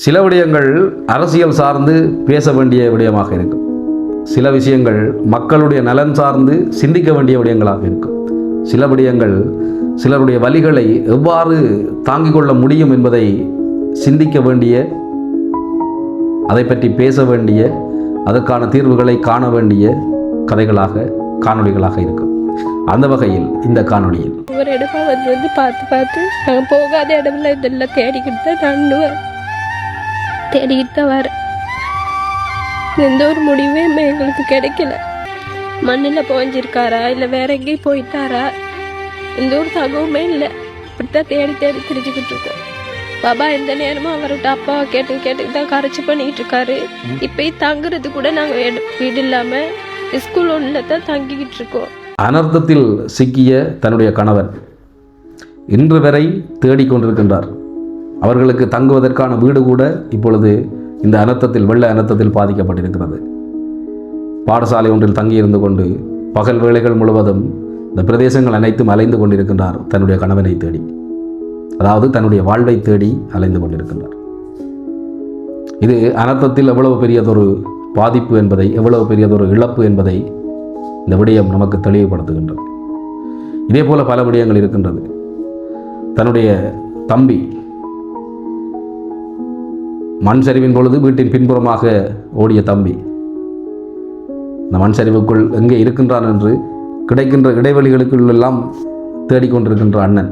சில விடயங்கள் அரசியல் சார்ந்து பேச வேண்டிய விடயமாக இருக்கும். சில விஷயங்கள் மக்களுடைய நலன் சார்ந்து சிந்திக்க வேண்டிய விடயங்களாக இருக்கும். சில விடயங்கள் சிலருடைய வழிகளை எவ்வாறு தாங்கிக் கொள்ள முடியும் என்பதை சிந்திக்க வேண்டிய அதை பற்றி பேச வேண்டிய அதற்கான தீர்வுகளை காண வேண்டிய கதைகளாக காணொளிகளாக இருக்கும். அந்த வகையில் இந்த காணொளியில். ஒரு இடமா வந்து வந்து பார்த்து பார்த்து நாங்கள் போகாத இடம்ல இதெல்லாம் தேடிக்கிட்டு தான் நான் தேடிக்கிட்டு தான் வரேன் எந்த ஒரு முடிவுமே எங்களுக்கு கிடைக்கல. மண்ணில் புகஞ்சிருக்காரா? இல்லை வேற எங்கேயும் போயிட்டாரா? எந்த ஒரு தகவலுமே இல்லை. இப்படித்தான் தேடி தேடி தெரிஞ்சுக்கிட்டு இருக்கோம். பாபா எந்த நேரமும் அவர்கிட்ட அப்பாவை கேட்டு கேட்டு தான் கரைச்சி பண்ணிட்டு இருக்காரு. இப்பயும் தங்குறது கூட நாங்கள் வீடு இல்லாமல் ஸ்கூல் ஒன்றில் தான் தங்கிக்கிட்டு இருக்கோம். அனர்த்தத்தில் சிக்கிய தன்னுடைய கணவன் இன்று வரை தேடிக்கொண்டிருக்கின்றார். அவர்களுக்கு தங்குவதற்கான வீடு கூட இப்பொழுது இந்த அனர்த்தத்தில் வெள்ள அனர்த்தத்தில் பாதிக்கப்பட்டிருக்கிறது. பாடசாலை ஒன்றில் தங்கியிருந்து கொண்டு பகல் வேளைகள் முழுவதும் இந்த பிரதேசங்கள் அனைத்தும் அலைந்து கொண்டிருக்கின்றார் தன்னுடைய கணவனை தேடி. அதாவது தன்னுடைய வாழ்வை தேடி அலைந்து கொண்டிருக்கின்றார். இது அனர்த்தத்தில் எவ்வளவு பெரியதொரு பாதிப்பு என்பதை எவ்வளவு பெரியதொரு இழப்பு என்பதை இந்த விடயம் நமக்கு தெளிவுபடுத்துகின்றது. இதே போல பல விடயங்கள் இருக்கின்றது. தன்னுடைய தம்பி மண் சரிவின் பொழுது வீட்டின் பின்புறமாக ஓடிய தம்பி. இந்த மண் சரிவுக்குள் எங்கே இருக்கின்றான் என்று கிடைக்கின்ற இடைவெளிகளுக்குள்ளெல்லாம் தேடிக்கொண்டிருக்கின்ற அண்ணன்.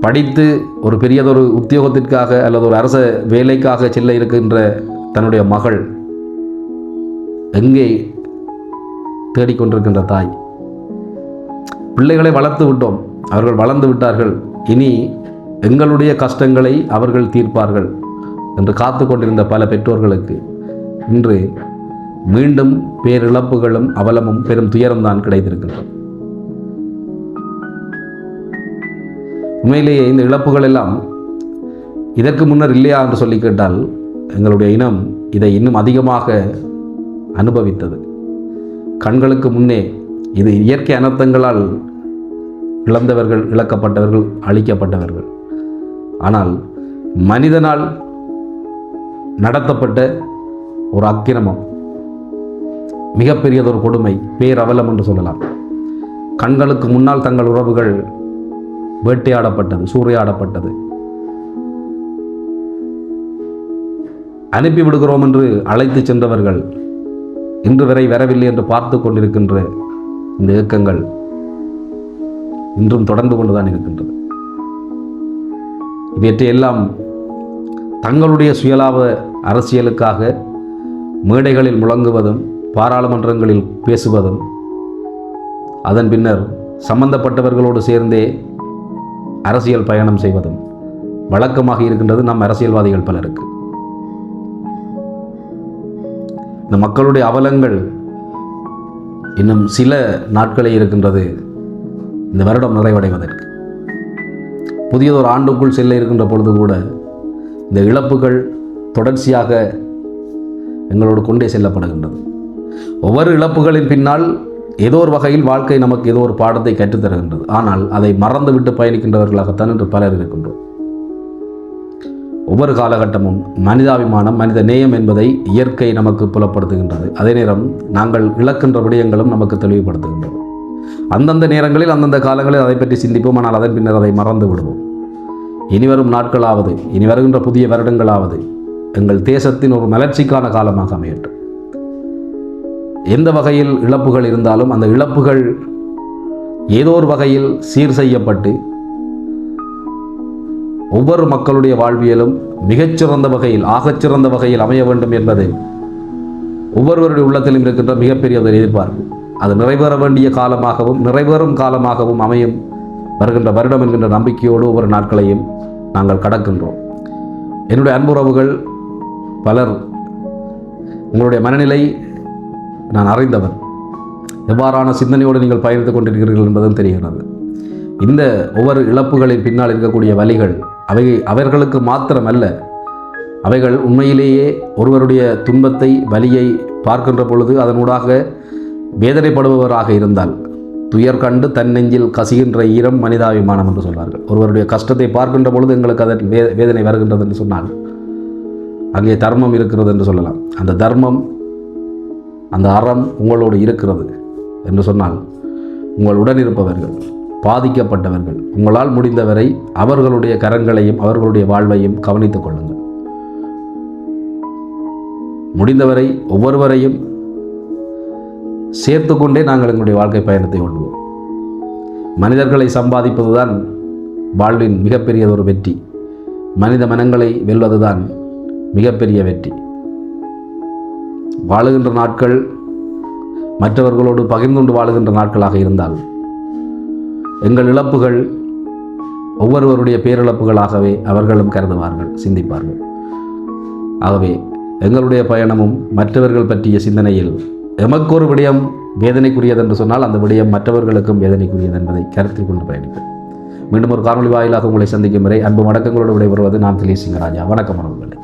படித்து ஒரு பெரியதொரு உத்தியோகத்திற்காக அல்லது ஒரு அரச வேலைக்காக செல்ல இருக்கின்ற தன்னுடைய மகள் எங்கே தேடிக்கொண்டிருக்கின்ற தாய். பிள்ளைகளை வளர்த்து விட்டோம். அவர்கள் வளர்ந்து விட்டார்கள். இனி எங்களுடைய கஷ்டங்களை அவர்கள் தீர்ப்பார்கள் என்று காத்து கொண்டிருந்த பல பெற்றோர்களுக்கு இன்று மீண்டும் பேரிழப்புகளும் அவலமும் பெரும் துயரம்தான் கிடைத்திருக்கின்றது. உண்மையிலேயே இந்த இழப்புகள் எல்லாம் இதற்கு முன்னர் இல்லையா என்று சொல்லி கேட்டால் எங்களுடைய இனம் இதை இன்னும் அதிகமாக அனுபவித்தது. கண்களுக்கு முன்னே இது இயற்கை அனர்த்தங்களால் இழந்தவர்கள் இழக்கப்பட்டவர்கள் அழிக்கப்பட்டவர்கள். ஆனால் மனிதனால் நடத்தப்பட்ட ஒரு அக்கிரமம் மிகப்பெரியதொரு கொடுமை பேரவலம் என்று சொல்லலாம். கண்களுக்கு முன்னால் தங்கள் உறவுகள் வேட்டையாடப்பட்டது சூறையாடப்பட்டது. அனுப்பி விடுகிறோம் என்று அழைத்து சென்றவர்கள் இன்று வரை வரவில்லை என்று பார்த்து கொண்டிருக்கின்ற இந்த இயக்கங்கள் இன்றும் தொடர்ந்து கொண்டுதான் இருக்கின்றது இவற்றையெல்லாம் தங்களுடைய சுயலாப அரசியலுக்காக மேடைகளில் முழங்குவதும் பாராளுமன்றங்களில் பேசுவதும் அதன் பின்னர் சம்பந்தப்பட்டவர்களோடு சேர்ந்தே அரசியல் பயணம் செய்வதும் வழக்கமாக இருக்கின்றது நம் அரசியல்வாதிகள் பலருக்கு. இந்த மக்களுடைய அவலங்கள் இன்னும் சில நாட்களே இருக்கின்றது. இந்த வருடம் நிறைவடைவதற்கு. புதியதொரு ஆண்டுக்குள் செல்ல இருக்கின்ற பொழுது கூட இந்த இழப்புகள் தொடர்ச்சியாக எங்களோடு கொண்டே செல்லப்படுகின்றது. ஒவ்வொரு இழப்புகளின் பின்னால் ஏதோ ஒரு வகையில் வாழ்க்கை நமக்கு ஏதோ ஒரு பாடத்தை கற்றுத்தருகின்றது ஆனால் அதை மறந்துவிட்டு பயணிக்கின்றவர்களாகத்தான் இன்று பலர் இருக்கின்றோம். ஒவ்வொரு காலகட்டமும் மனிதாபிமானம் மனித நேயம் என்பதை இயற்கை நமக்கு புலப்படுத்துகின்றது. அதே நேரம் நாங்கள் இழக்கின்ற விடயங்களும் நமக்கு தெளிவுபடுத்துகின்றது. அந்தந்த நேரங்களில் அந்தந்த காலங்களில் அதை பற்றி சிந்திப்போம். ஆனால் அதன் பின்னர் அதை மறந்து விடுவோம். இனிவரும் நாட்களாவது இனி வருகின்ற புதிய வருடங்களாவது எங்கள் தேசத்தின் ஒரு மலர்ச்சிக்கான காலமாக அமையட்டும். எந்த வகையில் இழப்புகள் இருந்தாலும் அந்த இழப்புகள் ஏதோ ஒரு வகையில் சீர் செய்யப்பட்டு ஒவ்வொரு மக்களுடைய வாழ்வியலும் மிகச்சிறந்த வகையில் ஆகச்சிறந்த வகையில் அமைய வேண்டும் என்பது ஒவ்வொருவருடைய உள்ளத்திலும் இருக்கின்ற மிகப்பெரிய ஒரு எதிர்பார்ப்பு. அது நிறைவேற வேண்டிய காலமாகவும் நிறைவேறும் காலமாகவும் அமையும். வருகின்ற வருடம் என்கின்ற நம்பிக்கையோடு ஒவ்வொரு நாட்களையும் நாங்கள் கடக்கின்றோம். என்னுடைய அன்புறவுகள் பலர் உங்களுடைய மனநிலை நான் அறிந்தவன் எவ்வாறான சிந்தனையோடு நீங்கள் பயணித்துக் கொண்டிருக்கிறீர்கள் என்பதும் தெரிகிறது. இந்த ஒவ்வொரு இழப்புகளின் பின்னால் இருக்கக்கூடிய வலிகள் அவை அவர்களுக்கு மாத்திரமல்ல அவைகள் உண்மையிலேயே ஒருவருடைய துன்பத்தை வலியை பார்க்கின்ற பொழுது அதனூடாக வேதனைப்படுபவராக இருந்தால் துயர் கண்டு தன் நெஞ்சில் கசிகின்ற ஈரம் மனிதாபிமானம் என்று சொல்வார்கள். ஒருவருடைய கஷ்டத்தை பார்க்கின்ற பொழுது எங்களுக்கு அதன் வே வேதனை வருகின்றது என்று சொன்னால் அங்கே தர்மம் இருக்கிறது என்று சொல்லலாம். அந்த தர்மம் அந்த அறம் உங்களோடு இருக்கிறது என்று சொன்னால் உங்கள் உடன் இருப்பவர்கள் பாதிக்கப்பட்டவர்கள் உங்களால் முடிந்தவரை அவர்களுடைய கரங்களையும் அவர்களுடைய வாழ்வையும் கவனித்துக் கொள்ளுங்கள். முடிந்தவரை ஒவ்வொருவரையும் சேர்த்து கொண்டே நாங்கள் எங்களுடைய வாழ்க்கை பயணத்தை கொள்வோம். மனிதர்களை சம்பாதிப்பதுதான் வாழ்வின் மிகப்பெரியதொரு வெற்றி. மனித மனங்களை வெல்வதுதான் மிகப்பெரிய வெற்றி. வாழுகின்ற நாட்கள் மற்றவர்களோடு பகிர்ந்து கொண்டு வாழுகின்ற நாட்களாக இருந்தால் எங்கள் இழப்புகள் ஒவ்வொருவருடைய பேரிழப்புகளாகவே அவர்களும் கருதுவார்கள் சிந்திப்பார்கள். ஆகவே எங்களுடைய பயணமும் மற்றவர்கள் பற்றிய சிந்தனையில் எமக்கொரு விடயம் வேதனைக்குரியது என்று சொன்னால் அந்த விடயம் மற்றவர்களுக்கும் வேதனைக்குரியது என்பதை கருத்தில் கொண்டு பயணிப்பேன் மீண்டும் ஒரு காணொலி வாயிலாக உங்களை சந்திக்கும் வரை அன்பு வணக்கங்களோடு விடைபெறுவது நான் திலீசிங்கராஜா வணக்கம் உறவுகளே.